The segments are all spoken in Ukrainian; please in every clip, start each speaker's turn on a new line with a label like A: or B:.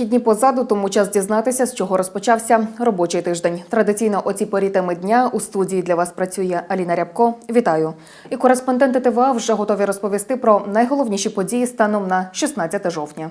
A: Вихідні позаду, тому час дізнатися, з чого розпочався робочий тиждень. Традиційно о цій порі теми дня у студії для вас працює Аліна Рябко. Вітаю! І кореспонденти ТВА вже готові розповісти про найголовніші події станом на 16 жовтня.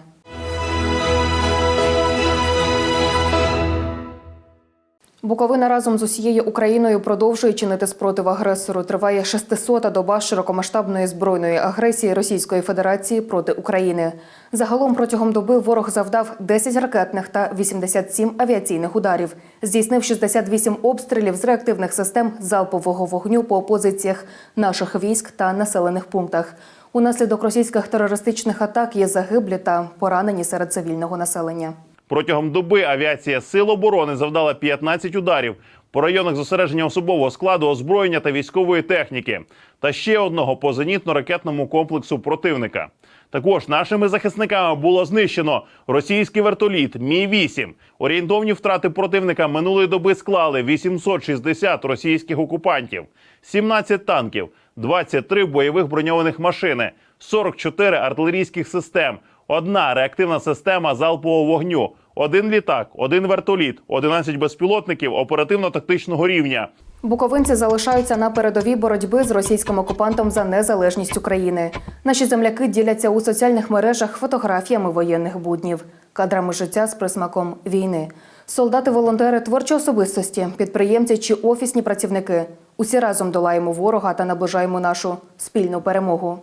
A: Буковина разом з усією Україною продовжує чинити спротив агресору. Триває 600-та доба широкомасштабної збройної агресії Російської Федерації проти України. Загалом протягом доби ворог завдав 10 ракетних та 87 авіаційних ударів, здійснив 68 обстрілів з реактивних систем залпового вогню по позиціях наших військ та населених пунктах. Унаслідок російських терористичних атак є загиблі та поранені серед цивільного населення.
B: Протягом доби авіація Сил оборони завдала 15 ударів по районах зосередження особового складу, озброєння та військової техніки, та ще одного по зенітно-ракетному комплексу противника. Також нашими захисниками було знищено російський вертоліт Мі 8 Орієнтовні втрати противника минулої доби склали 860 російських окупантів, 17 танків, 23 бойових броньованих машини, 44 артилерійських систем, одна реактивна система залпового вогню, один літак, один вертоліт, 11 безпілотників оперативно-тактичного рівня.
A: Буковинці залишаються на передовій боротьби з російським окупантом за незалежність України. Наші земляки діляться у соціальних мережах фотографіями воєнних буднів, кадрами життя з присмаком війни. Солдати, волонтери, творчі особистості, підприємці чи офісні працівники. Усі разом долаємо ворога та наближаємо нашу спільну перемогу.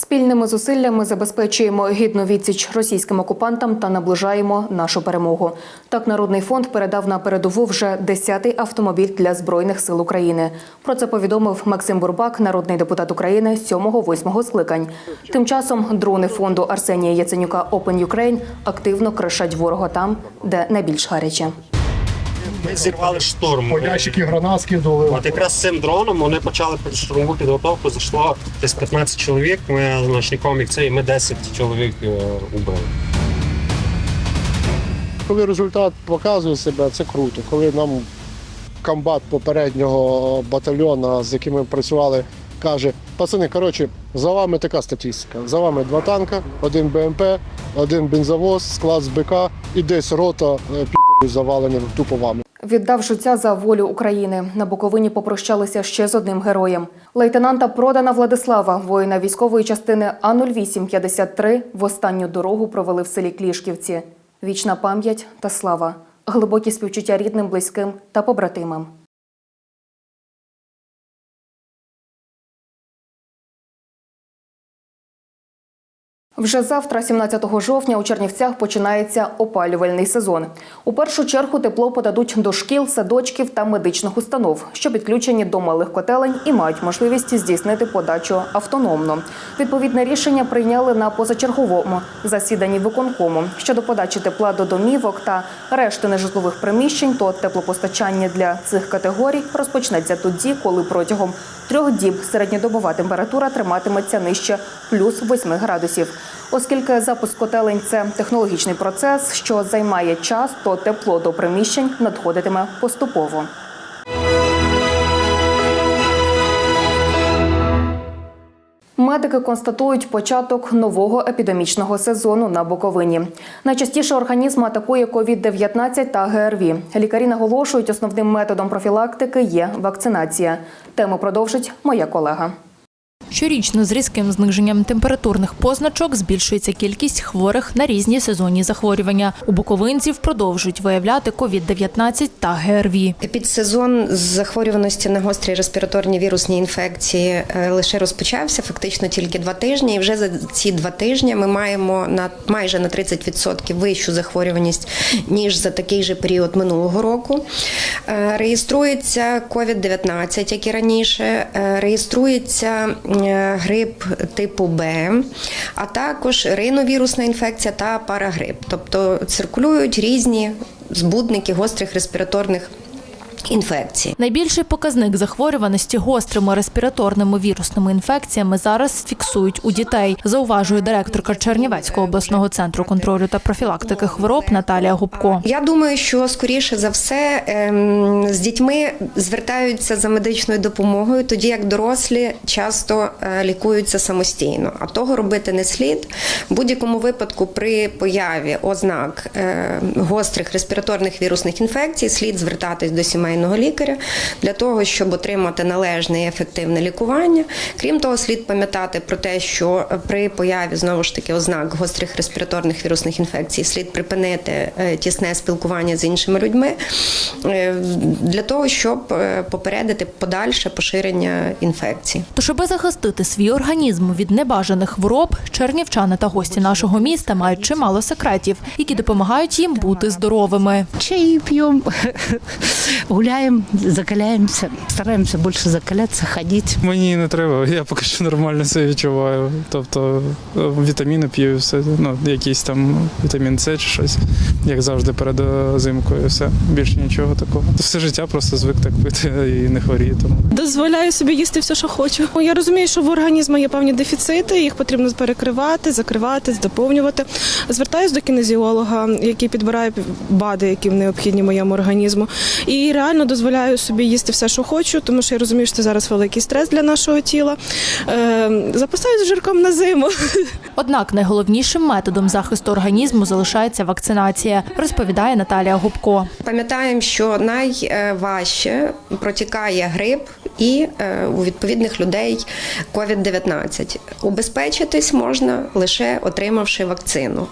A: Спільними зусиллями забезпечуємо гідну відсіч російським окупантам та наближаємо нашу перемогу. Так, Народний фонд передав на передову вже 10-й автомобіль для збройних сил України. Про це повідомив Максим Бурбак, народний депутат України 7-8 скликань. Тим часом дрони фонду Арсенія Яценюка Open Ukraine активно кришать ворога там, де найбільш гаряче.
C: Ми зірвали шторм.
D: По ящики гранат скидували.
C: От якраз з цим дроном вони почали штурмову підготовку. Зайшло десь 15 чоловік. Ми з ночником як це, і ми 10 чоловік е, убили.
D: Коли результат показує себе, це круто. Коли нам комбат попереднього батальйону, з яким ми працювали, каже: пацани, коротше, за вами така статистика. За вами два танка, один БМП, один бензовоз, склад з БК і десь рота е, підерів завалені тупо вами.
A: Віддав життя за волю України. На Буковині попрощалися ще з одним героєм. Лейтенанта Продана Владислава, воїна військової частини А0853, в останню дорогу провели в селі Клішківці. Вічна пам'ять та слава, глибокі співчуття рідним, близьким та побратимам. Вже завтра, 17 жовтня, у Чернівцях починається опалювальний сезон. У першу чергу тепло подадуть до шкіл, садочків та медичних установ, що підключені до малих котелень і мають можливість здійснити подачу автономно. Відповідне рішення прийняли на позачерговому засіданні виконкому щодо подачі тепла до домівок та решти нежитлових приміщень. То теплопостачання для цих категорій розпочнеться тоді, коли протягом трьох діб середньодобова температура триматиметься нижче плюс 8 градусів. Оскільки запуск котелень це технологічний процес, що займає час, то тепло до приміщень надходитиме поступово. Медики констатують початок нового епідемічного сезону на Буковині. Найчастіше організм атакує COVID-19 та ГРВІ. Лікарі наголошують, основним методом профілактики є вакцинація. Тему продовжить моя колега.
E: Щорічно з різким зниженням температурних позначок збільшується кількість хворих на різні сезонні захворювання. У буковинців продовжують виявляти COVID-19 та ГРВІ.
F: Підсезон з захворюваності на гострі респіраторні вірусні інфекції е, лише розпочався, фактично тільки два тижні. І вже за ці два тижні ми маємо на майже на 30% вищу захворюваність ніж за такий же період минулого року. Е, Реєструється COVID-19, як і раніше. Е, Реєструється грип типу Б, а також риновірусна інфекція та парагрип. Тобто циркулюють різні збудники гострих респіраторних інфекції.
E: Найбільший показник захворюваності гострими респіраторними вірусними інфекціями зараз фіксують у дітей, зауважує директорка Чернівецького обласного центру контролю та профілактики хвороб Наталія Губко.
F: Я думаю, що скоріше за все ем, з дітьми звертаються за медичною допомогою, тоді як дорослі часто е, лікуються самостійно. А того робити не слід. В будь-якому випадку при появі ознак е, гострих респіраторних вірусних інфекцій слід звертатись до сімейного лікаря для того, щоб отримати належне і ефективне лікування. Крім того, слід пам'ятати про те, що при появі знову ж таки ознак гострих респіраторних вірусних інфекцій слід припинити е, тісне спілкування з іншими людьми е, для того, щоб е, попередити подальше поширення інфекцій.
E: Тож, аби захистити свій організм від небажаних хвороб, чернівчани та гості нашого міста мають чимало секретів, які допомагають їм бути здоровими.
G: чаи пьем, гуляем, закаляемся, стараемся больше закаляться, ходить.
H: Мені не треба, я поки що нормально себе відчуваю. Тобто е, вітаміни п'ю, все, ну, якийсь там вітамін С чи щось, як завжди перед е, зимкою, все. Більше нічого такого. Все життя просто звик так пити і не хворію. Тому.
I: Дозволяю собі їсти все, що хочу. Я розумію, що в організмі є певні дефіцити, їх потрібно перекривати, закривати, доповнювати. Звертаюсь до кінезіолога, який підбирає БАДи, які необхідні моєму організму. І реально дозволяю собі їсти все, що хочу, тому що я розумію, що це зараз великий стрес для нашого тіла. Е, запасаюсь жирком на зиму.
E: Однак найголовнішим методом захисту організму залишається вакцинація, розповідає Наталія Губко.
F: Пам'ятаємо, що найважче протікає грип і е, у відповідних людей COVID-19. Убезпечитись можна лише отримавши вакцину.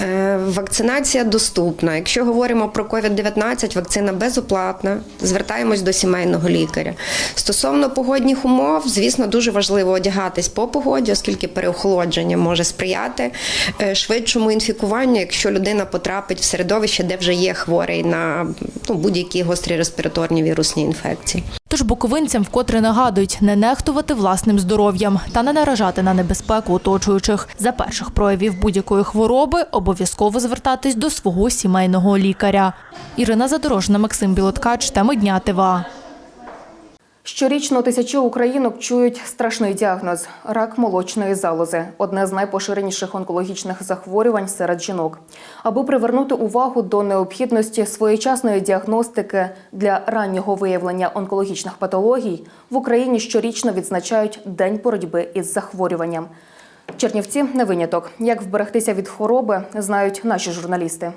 F: Е, Вакцинація доступна. Якщо говоримо про COVID-19, вакцина безоплатна. Звертаємось до сімейного лікаря. Стосовно погодних умов, звісно, дуже важливо одягатись по погоді, оскільки переохолодження може сприяти е, швидшому інфікуванню, якщо людина потрапить в середовище, де вже є хворий на ну, будь-які гострі респіраторні вірусні інфекції.
E: Тож буковинцям вкотре нагадують не нехтувати власним здоров'ям та не наражати на небезпеку оточуючих. За перших проявів будь-якої хвороби обов'язково звертатись до свого сімейного лікаря. Ірина Задорожна, Максим Білоткач, теми дня ТВА.
A: Щорічно тисячі українок чують страшний діагноз рак молочної залози одне з найпоширеніших онкологічних захворювань серед жінок. Аби привернути увагу до необхідності своєчасної діагностики для раннього виявлення онкологічних патологій, в Україні щорічно відзначають День боротьби із захворюванням. Чернівці не виняток. Як вберегтися від хвороби, знають наші журналісти.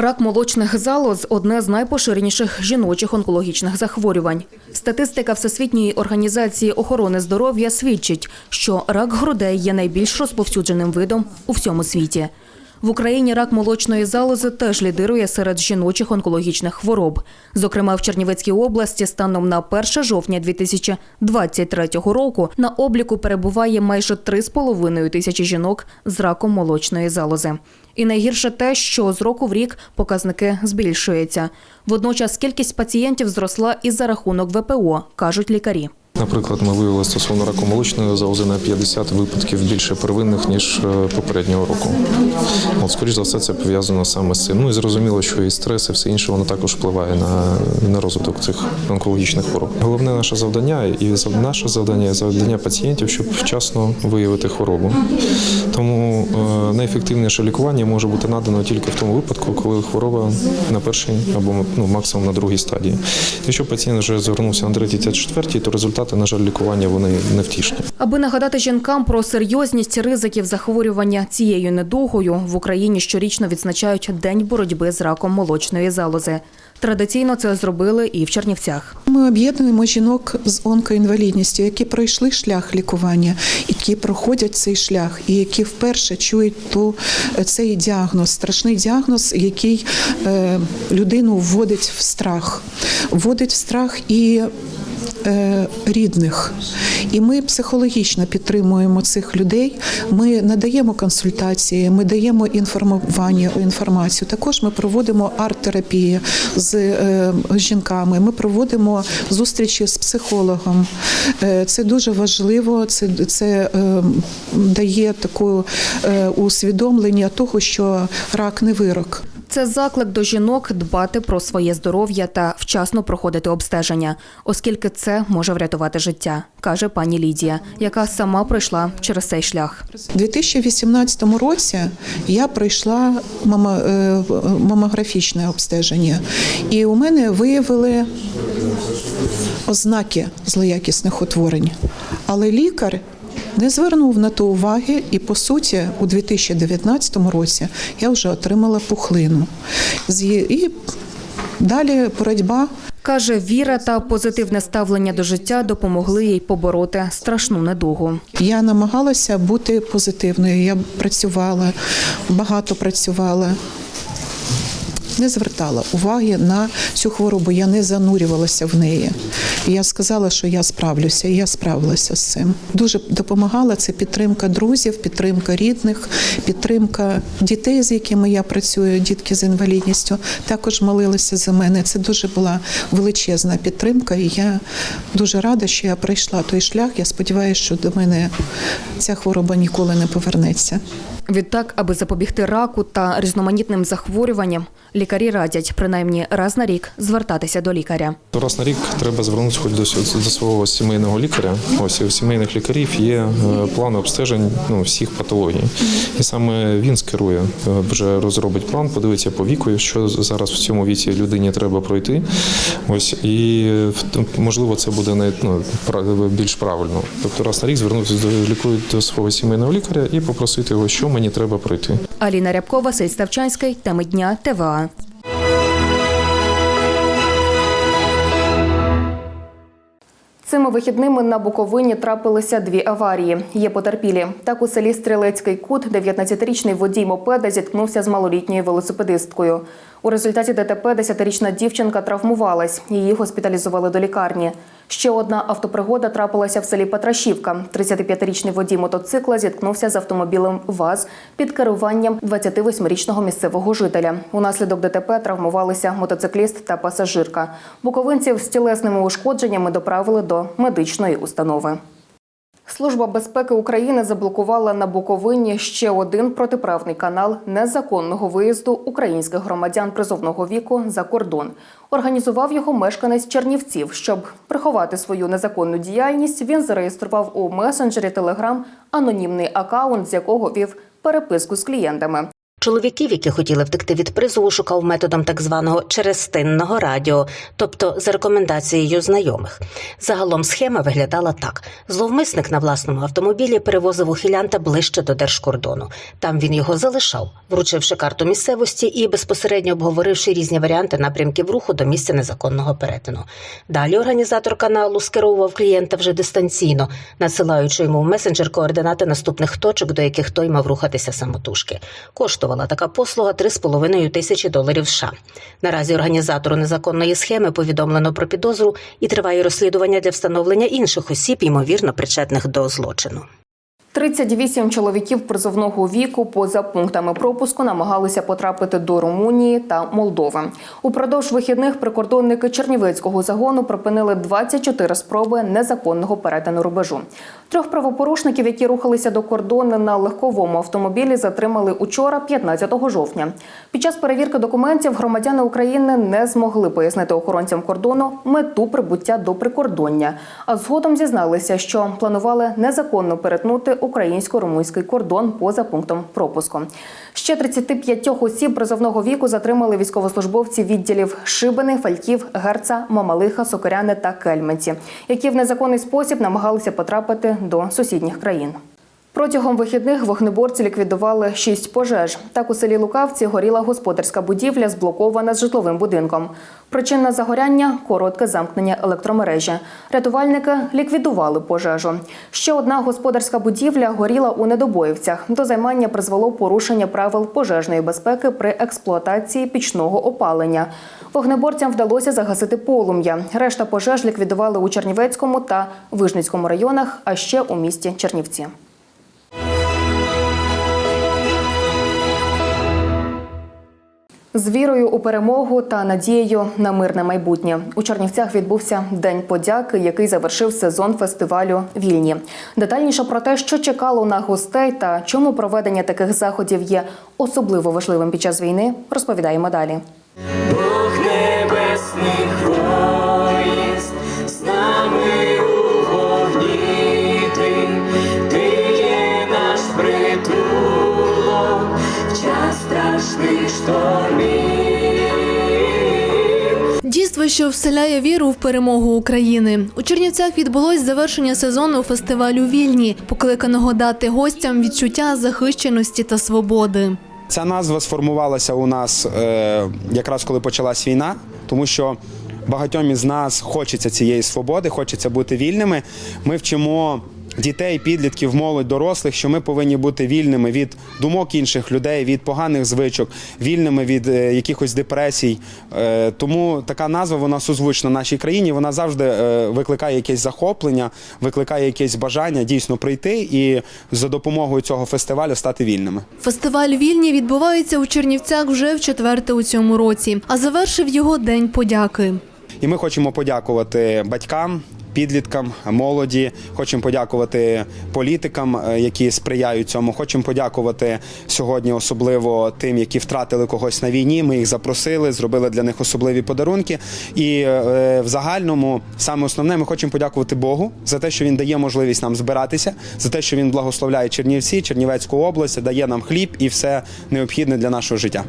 A: Рак молочних залоз одне з найпоширеніших жіночих онкологічних захворювань. Статистика Всесвітньої організації охорони здоров'я свідчить, що рак грудей є найбільш розповсюдженим видом у всьому світі. В Україні рак молочної залози теж лідирує серед жіночих онкологічних хвороб. Зокрема, в Чернівецькій області станом на 1 жовтня 2023 року на обліку перебуває майже 3,5 тисячі жінок з раком молочної залози. І найгірше те, що з року в рік показники збільшуються. Водночас кількість пацієнтів зросла і за рахунок ВПО, кажуть лікарі.
J: Наприклад, ми виявили стосовно раку молочної залози на 50 випадків більше первинних ніж е, попереднього року. От, скоріш за все, це пов'язано саме з цим. Ну і зрозуміло, що і стрес, і все інше воно також впливає на, на розвиток цих онкологічних хвороб. Головне наше завдання і наше завдання, завдання пацієнтів, щоб вчасно виявити хворобу. Тому е, найефективніше лікування може бути надано тільки в тому випадку, коли хвороба на першій або ну, максимум на другій стадії. Якщо пацієнт вже звернувся на третій та четвертій, то результати, на жаль, лікування вони невтішні.
A: Аби нагадати жінкам про серйозність ризиків захворювання цією недугою, в Україні щорічно відзначають День боротьби з раком молочної залози. Традиційно це зробили і в Чернівцях.
K: Ми об'єднуємо жінок з онкоінвалідністю, які пройшли шлях лікування, які проходять цей шлях, і які вперше чують ту цей діагноз, страшний діагноз, який е, людину вводить в страх, вводить в страх і. Е, Рідних, і ми психологічно підтримуємо цих людей. Ми надаємо консультації, ми даємо інформування інформацію. Також ми проводимо арт-терапії з е, жінками. Ми проводимо зустрічі з психологом. Е, Це дуже важливо. Це, це дає таке усвідомлення того, що рак не вирок.
A: Це заклик до жінок дбати про своє здоров'я та вчасно проходити обстеження, оскільки це може врятувати життя, каже пані Лідія, яка сама пройшла через цей шлях.
K: У 2018 році я пройшла е, мамографічне обстеження, і у мене виявили ознаки злоякісних утворень. Але лікар не звернув на то уваги, і по суті, у 2019 році я вже отримала пухлину. І далі боротьба
A: Каже, віра та позитивне ставлення до життя допомогли їй побороти страшну недугу.
K: Я намагалася бути позитивною. Я працювала, багато працювала. Не звертала уваги на цю хворобу, я не занурювалася в неї. Я сказала, що я справлюся, і я справилася з цим. Дуже допомагала це підтримка друзів, підтримка рідних, підтримка дітей, з якими я працюю, дітки з інвалідністю, також молилися за мене. Це дуже була величезна підтримка, і я дуже рада, що я пройшла той шлях. Я сподіваюся, що до мене ця хвороба ніколи не повернеться.
A: Відтак, аби запобігти раку та різноманітним захворюванням, лікарі радять принаймні раз на рік звертатися до лікаря.
J: Раз на рік треба звернутися хоч до, до свого сімейного лікаря. Ось у сімейних лікарів є е, план обстежень ну, всіх патологій. І саме він скерує, е, вже розробить план, подивиться по віку, що зараз в цьому віці людині треба пройти. Ось і можливо це буде не ну, більш правильно. Тобто раз на рік звернутися до ліку до свого сімейного лікаря і попросити його, що мені треба пройти.
A: Аліна Рябкова, Василь Ставчанський, теми дня ТВА. Цими вихідними на Буковині трапилися дві аварії. Є потерпілі. Так у селі Стрілецький кут 19-річний водій мопеда зіткнувся з малолітньою велосипедисткою. У результаті ДТП 10-річна дівчинка травмувалась. Її госпіталізували до лікарні. Ще одна автопригода трапилася в селі Петрашівка. 35-річний водій мотоцикла зіткнувся з автомобілем ВАЗ під керуванням 28-річного місцевого жителя. Унаслідок ДТП травмувалися мотоцикліст та пасажирка. Буковинців з тілесними ушкодженнями доправили до медичної установи. Служба безпеки України заблокувала на Буковині ще один протиправний канал незаконного виїзду українських громадян призовного віку за кордон. Організував його мешканець Чернівців. Щоб приховати свою незаконну діяльність, він зареєстрував у месенджері Телеграм анонімний акаунт, з якого вів переписку з клієнтами.
L: Чоловіків, які хотіли втекти від призову, шукав методом так званого черестинного радіо, тобто за рекомендацією знайомих. Загалом схема виглядала так: зловмисник на власному автомобілі перевозив ухилянта ближче до держкордону. Там він його залишав, вручивши карту місцевості і безпосередньо обговоривши різні варіанти напрямків руху до місця незаконного перетину. Далі організатор каналу скеровував клієнта вже дистанційно, надсилаючи йому в месенджер координати наступних точок, до яких той мав рухатися самотужки. Коштувала така послуга 3,5 тисячі доларів США. Наразі організатору незаконної схеми повідомлено про підозру і триває розслідування для встановлення інших осіб, ймовірно причетних до злочину.
A: 38 чоловіків призовного віку поза пунктами пропуску намагалися потрапити до Румунії та Молдови. Упродовж вихідних прикордонники Чернівецького загону припинили 24 спроби незаконного перетину рубежу. Трьох правопорушників, які рухалися до кордону на легковому автомобілі, затримали учора, 15 жовтня. Під час перевірки документів громадяни України не змогли пояснити охоронцям кордону мету прибуття до прикордоння, а згодом зізналися, що планували незаконно перетнути українсько-румунський кордон поза пунктом пропуску. Ще 35 осіб призовного віку затримали військовослужбовці відділів Шибини, Фальків, Герца, Мамалиха, Сокоряни та Кельменці, які в незаконний спосіб намагалися потрапити до сусідніх країн. Протягом вихідних вогнеборці ліквідували шість пожеж. Так у селі Лукавці горіла господарська будівля, зблокована з житловим будинком. Причина загоряння коротке замкнення електромережі. Рятувальники ліквідували пожежу. Ще одна господарська будівля горіла у недобоївцях. До займання призвело порушення правил пожежної безпеки при експлуатації пічного опалення. Вогнеборцям вдалося загасити полум'я. Решта пожеж ліквідували у Чернівецькому та Вижницькому районах, а ще у місті Чернівці. З вірою у перемогу та надією на мирне майбутнє у Чернівцях відбувся День подяки, який завершив сезон фестивалю Вільні. Детальніше про те, що чекало на гостей та чому проведення таких заходів є особливо важливим під час війни, розповідаємо далі.
M: Бог небесних
E: Що вселяє віру в перемогу України. У Чернівцях відбулось завершення сезону фестивалю Вільні, покликаного дати гостям відчуття захищеності та свободи.
N: Ця назва сформувалася у нас е, якраз коли почалась війна, тому що багатьом із нас хочеться цієї свободи, хочеться бути вільними. Ми вчимо дітей, підлітків, молодь, дорослих, що ми повинні бути вільними від думок інших людей, від поганих звичок, вільними від е, якихось депресій. Е, тому така назва вона созвучна нашій країні. Вона завжди е, викликає якесь захоплення, викликає якесь бажання дійсно прийти і за допомогою цього фестивалю стати вільними.
E: Фестиваль Вільні відбувається у Чернівцях вже в четверте у цьому році, а завершив його День подяки.
N: І ми хочемо подякувати батькам. Підліткам, молоді, хочемо подякувати політикам, е, які сприяють цьому. Хочемо подякувати сьогодні, особливо тим, які втратили когось на війні. Ми їх запросили, зробили для них особливі подарунки. І е, в загальному, саме основне, ми хочемо подякувати Богу за те, що він дає можливість нам збиратися, за те, що він благословляє Чернівці, Чернівецьку область, дає нам хліб і все необхідне для нашого життя.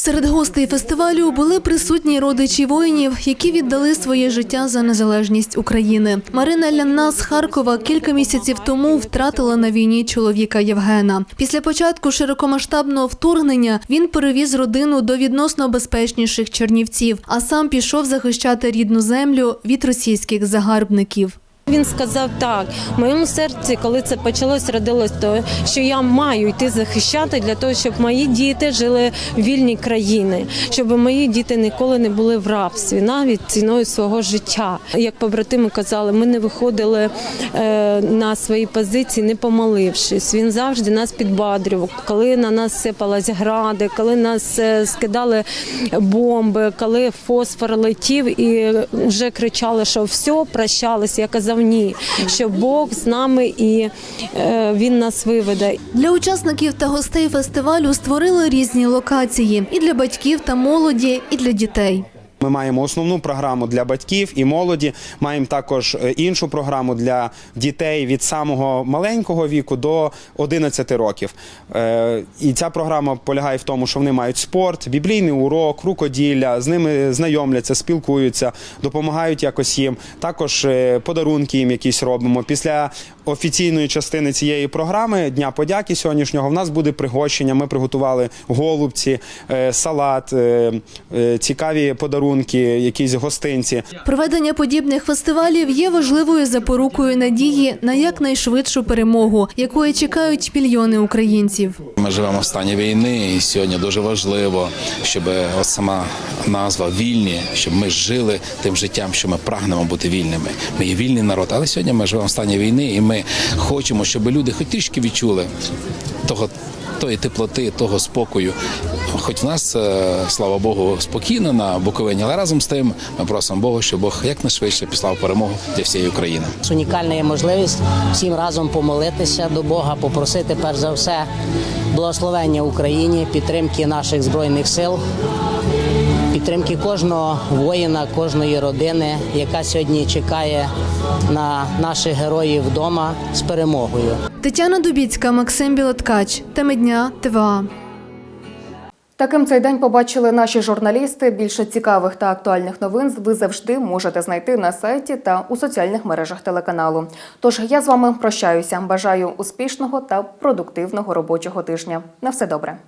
E: Серед гостей фестивалю були присутні родичі воїнів, які віддали своє життя за незалежність України. Марина Лянна з Харкова кілька місяців тому втратила на війні чоловіка Євгена. Після початку широкомасштабного вторгнення він перевіз родину до відносно безпечніших Чернівців, а сам пішов захищати рідну землю від російських загарбників.
O: Він сказав так, в моєму серці, коли це почалось, родилось то, що я маю йти захищати для того, щоб мої діти жили в вільній країні, щоб мої діти ніколи не були в рабстві, навіть ціною свого життя. Як побратими казали, ми не виходили е, на свої позиції, не помолившись. Він завжди нас підбадрював, коли на нас сипалась гради, коли нас е, скидали бомби, коли фосфор летів і вже кричали, що все, прощались. Я казав ні, що Бог з нами і е, він нас виведе.
E: Для учасників та гостей фестивалю створили різні локації і для батьків та молоді, і для дітей.
N: Ми маємо основну програму для батьків і молоді. Маємо також е, іншу програму для дітей від самого маленького віку до 11 років. Е, І ця програма полягає в тому, що вони мають спорт, біблійний урок, рукоділля, з ними знайомляться, спілкуються, допомагають якось їм. Також е, подарунки їм якісь робимо. Після офіційної частини цієї програми Дня подяки сьогоднішнього в нас буде пригощення. Ми приготували голубці, е, салат, е, е, цікаві подарунки, якісь гостинці.
E: Проведення подібних фестивалів є важливою запорукою надії на якнайшвидшу перемогу, якої чекають мільйони українців.
P: Ми живемо в стані війни, і сьогодні дуже важливо, щоб от сама назва вільні, щоб ми жили тим життям, що ми прагнемо бути вільними. Ми є вільний народ, але сьогодні ми живемо в стані війни, і ми хочемо, щоб люди хоч трішки відчули того. Тої теплоти, того спокою, хоч в нас, е, слава Богу, спокійно на Буковині, але разом з тим ми просимо Бога, щоб Бог якнайшвидше післав перемогу для всієї України.
Q: Унікальна є можливість всім разом помолитися до Бога, попросити перш за все благословення Україні, підтримки наших збройних сил, підтримки кожного воїна, кожної родини, яка сьогодні чекає на наших героїв вдома з перемогою.
E: Тетяна Дубіцька, Максим Білоткач. Теми дня ТВА.
A: Таким цей день побачили наші журналісти. Більше цікавих та актуальних новин ви завжди можете знайти на сайті та у соціальних мережах телеканалу. Тож я з вами прощаюся. Бажаю успішного та продуктивного робочого тижня. На все добре.